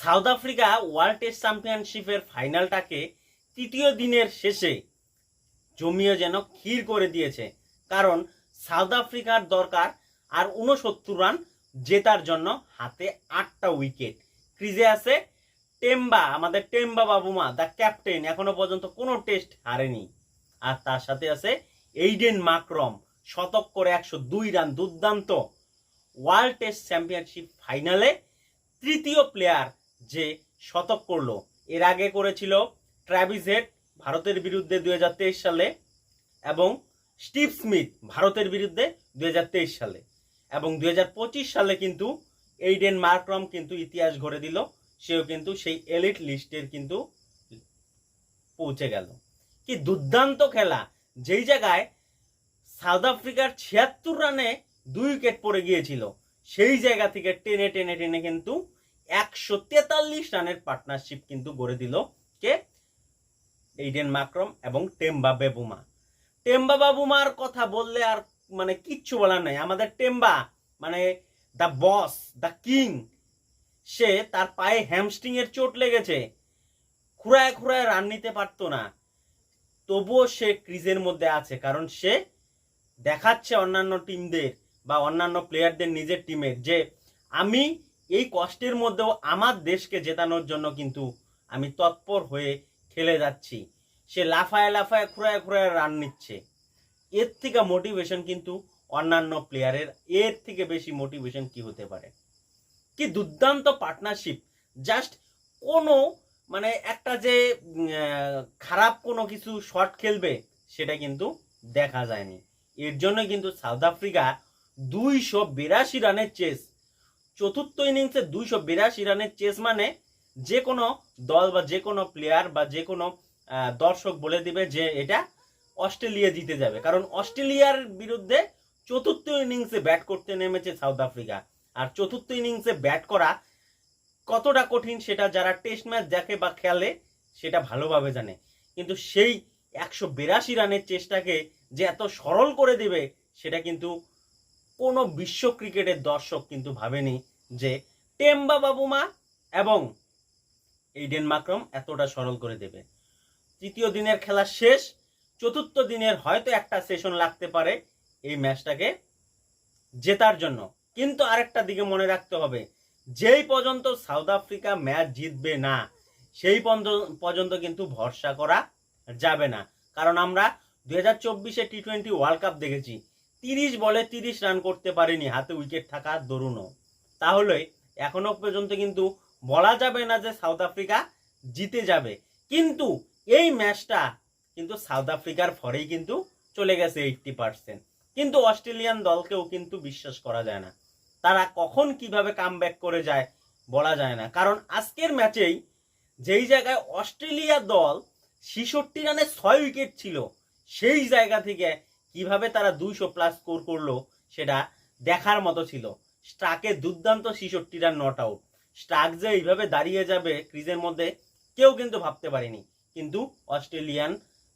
South Africa world test চ্যাম্পিয়নশিপের ফাইনালটাকে তৃতীয় দিনের শেষে জমিয়ে যেন ক্ষীর করে দিয়েছে। কারণ সাউথ আফ্রিকার দরকার আর উনসত্তর রান জেতার জন্য হাতে আটটা উইকেট। ক্রিজে আছে টেম্বা, আমাদের টেম্বা বাবুমা দ্য ক্যাপ্টেন এখনও পর্যন্ত কোনো টেস্ট হারেনি। আর তার সাথে আছে এইডেন মাকরম, শতক করে একশো দুই রান, দুর্দান্ত। ওয়ার্ল্ড টেস্ট চ্যাম্পিয়নশিপ ফাইনালে তৃতীয় প্লেয়ার যে শতক করল। এর আগে করেছিল ট্র্যাভিস হেড ভারতের বিরুদ্ধে দুই হাজার তেইশ সালে, এবং স্টিভ স্মিথ, ভারতের বিরুদ্ধে দুই হাজার তেইশ সালে। এবং দু হাজার পঁচিশ সালে কিন্তু এইডেন মার্ক্রম কিন্তু ইতিহাস গড়ে দিল। সেও কিন্তু সেই এলিট লিস্টের কিন্তু পৌঁছে গেল। কি দুর্দান্ত খেলা! যেই জায়গায় সাউথ আফ্রিকার ছিয়াত্তর রানে দুই উইকেট পড়ে গিয়েছিল, সেই জায়গা থেকে টেনে টেনে টেনে কিন্তু একশো তেতাল্লিশ রানের পার্টনারশিপ কিন্তু গড়ে দিল কে? এইডেন মাক্রম এবং টেম্বা বেবুমা টেম্বা বাবুমার কথা বললে আর মানে কিচ্ছু বলার নাই। আমাদের টেম্বা মানে দ্য বস দ্য কিং সে তার পায়ে হ্যামস্ট্রিং এর চোট লেগেছে। খুঁড়ায় খুঁড়ায় রান নিতে পারতো না। তবুও সে ক্রিজের মধ্যে আছে, কারণ সে দেখাচ্ছে অন্যান্য টিমদের বা অন্যান্য প্লেয়ারদের নিজের টিমের যে আমি এই কষ্টের মধ্যেও আমার দেশকে জেতানোর জন্য কিন্তু আমি তৎপর হয়ে খেলে যাচ্ছি। সে লাফায় লাফায়, খুঁড়ায় খুঁড়ায় রান নিচ্ছে। এর থেকে মোটিভেশন কিন্তু অন্যান্য প্লেয়ারের এর থেকে বেশি মোটিভেশন কি হতে পারে? কি দুর্দান্ত পার্টনারশিপ জাস্ট কোনো মানে একটা যে খারাপ কোনো কিছু শট খেলবে, সেটা কিন্তু দেখা যায়নি। এর জন্য কিন্তু সাউথ আফ্রিকা দুইশো বিরাশি রানের চেস চতুর্থ ইনিংসে দুইশো বিরাশি রানের চেস মানে যে কোনো দল বা যে কোনো প্লেয়ার বা যে কোনো দর্শক বলে দিবে যে এটা অস্ট্রেলিয়া জিতে যাবে। কারণ অস্ট্রেলিয়ার বিরুদ্ধে চতুর্থ ইনিংসে ব্যাট করতে নেমেছে সাউথ আফ্রিকা। আর চতুর্থ ইনিংসে ব্যাট করা কতটা কঠিন সেটা যারা টেস্ট ম্যাচ দেখে বা খেলে সেটা ভালোভাবে জানে। কিন্তু সেই একশো বিরাশি রানের চেষ্টাকে যে এত সরল করে দেবে, সেটা কিন্তু কোনো বিশ্ব ক্রিকেটের দর্শক কিন্তু ভাবেনি। যে টেম্বা বাবুমা এবং এইডেন মাক্রম এতটা সরল করে দেবে। তৃতীয় দিনের খেলা শেষ, চতুর্থ দিনের হয়তো একটা সেশন লাগতে পারে এই ম্যাচটাকে জেতার জন্য। কিন্তু আরেকটা দিকে মনে রাখতে হবে, যেই পর্যন্ত সাউথ আফ্রিকা ম্যাচ জিতবে না, সেই পর্যন্ত- কিন্তু ভরসা করা যাবে না। কারণ আমরা দু হাজার চব্বিশে টি টোয়েন্টি ওয়ার্ল্ড কাপ দেখেছি, তিরিশ বলে তিরিশ রান করতে পারেনি, হাতে উইকেট থাকা দরুনও। তাহলে এখনও পর্যন্ত কিন্তু বলা যাবে না যে সাউথ আফ্রিকা জিতে যাবে। কিন্তু এই ম্যাচটা কিন্তু সাউথ আফ্রিকার ফরেই কিন্তু চলে গেছে এইটটি পার্সেন্ট। কিন্তু অস্ট্রেলিয়ান দলকেও কিন্তু বিশ্বাস করা যায় না। তারা কখন কীভাবে কাম করে যায় বলা যায় না। কারণ আজকের ম্যাচেই যেই জায়গায় অস্ট্রেলিয়া দল ছিষট্টি রানে ছয় উইকেট ছিল, সেই জায়গা থেকে কীভাবে তারা দুইশো প্লাস স্কোর করল, সেটা দেখার মতো ছিল। স্ট্রাকে দুর্দান্ত ছিষট্টি রান নট আউট স্ট্রাক যে এইভাবে দাঁড়িয়ে যাবে ক্রিজের মধ্যে, কেউ কিন্তু ভাবতে পারেনি। কিন্তু অস্ট্রেলিয়ান,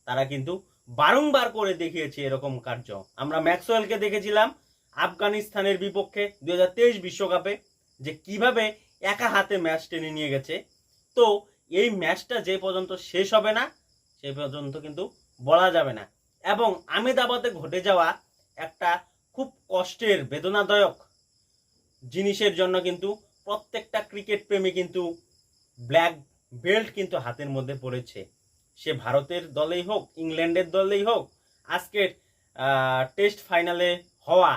তারা কিন্তু বারংবার করে দেখিয়েছে এরকম কার্য। আমরা ম্যাক্সওয়েলকে দেখেছিলাম আফগানিস্তানের বিপক্ষে দুই বিশ্বকাপে, যে কীভাবে একা হাতে ম্যাচ টেনে নিয়ে গেছে। তো এই ম্যাচটা যে পর্যন্ত শেষ হবে না সেই পর্যন্ত কিন্তু বলা যাবে না। এবং আমেদাবাদে ঘটে যাওয়া একটা খুব কষ্টের, বেদনাদায়ক জিনিসের জন্য কিন্তু প্রত্যেকটা ক্রিকেট প্রেমী কিন্তু ব্ল্যাক বেল্ট কিন্তু হাতের মধ্যে পড়েছে। সে ভারতের দলেই হোক, ইংল্যান্ডের দলেই হোক, আজকের টেস্ট ফাইনালে হওয়া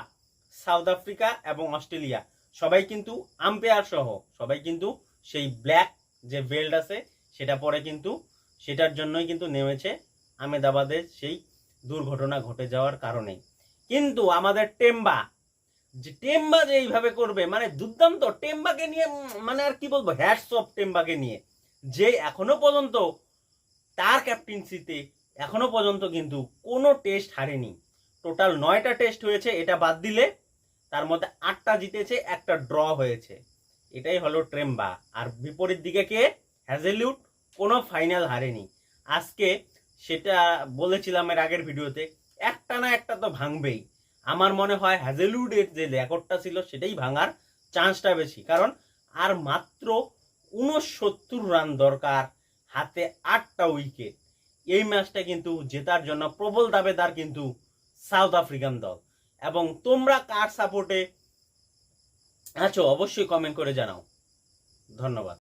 সাউথ আফ্রিকা এবং অস্ট্রেলিয়া, সবাই কিন্তু আম্পায়ার সহ, সবাই কিন্তু সেই ব্ল্যাক যে বেল্ট আছে, সেটা পরে কিন্তু, সেটার জন্যই কিন্তু নেমেছে আমেদাবাদের সেই দুর্ঘটনা ঘটে যাওয়ার কারণে। কিন্তু আমাদের টেম্বা যে টেম্বা যে এইভাবে করবে মানে দুর্দান্ত টেম্বাকে নিয়ে মানে আর কি বলব হ্যাটস অফ টেম্বাকে নিয়ে। যে এখনও পর্যন্ত, তার ক্যাপ্টেন্সিতে এখনও পর্যন্ত কিন্তু কোনো টেস্ট হারেনি। টোটাল নয়টা টেস্ট হয়েছে, এটা বাদ দিলে তার মধ্যে আটটা জিতেছে, একটা ড্র হয়েছে। এটাই হলো ট্রেম্বা আর বিপরীত দিকে কে? হ্যাজেলিউড কোনো ফাইনাল হারেনি। আজকে সেটা বলেছিলাম এর আগের ভিডিওতে একটা না একটা তো ভাঙবেই। আমার মনে হয় হ্যাজেলউডের যে রেকর্ডটা ছিল সেটাই ভাঙার চান্সটা বেশি। কারণ আর মাত্র উনসত্তর রান দরকার হাতে আটটা উইকেট। এই ম্যাচটা কিন্তু জেতার জন্য প্রবল দাবেদার কিন্তু সাউথ আফ্রিকান দল। এবং তোমরা কার সাপোর্টে আছো অবশ্যই কমেন্ট করে জানাও। ধন্যবাদ।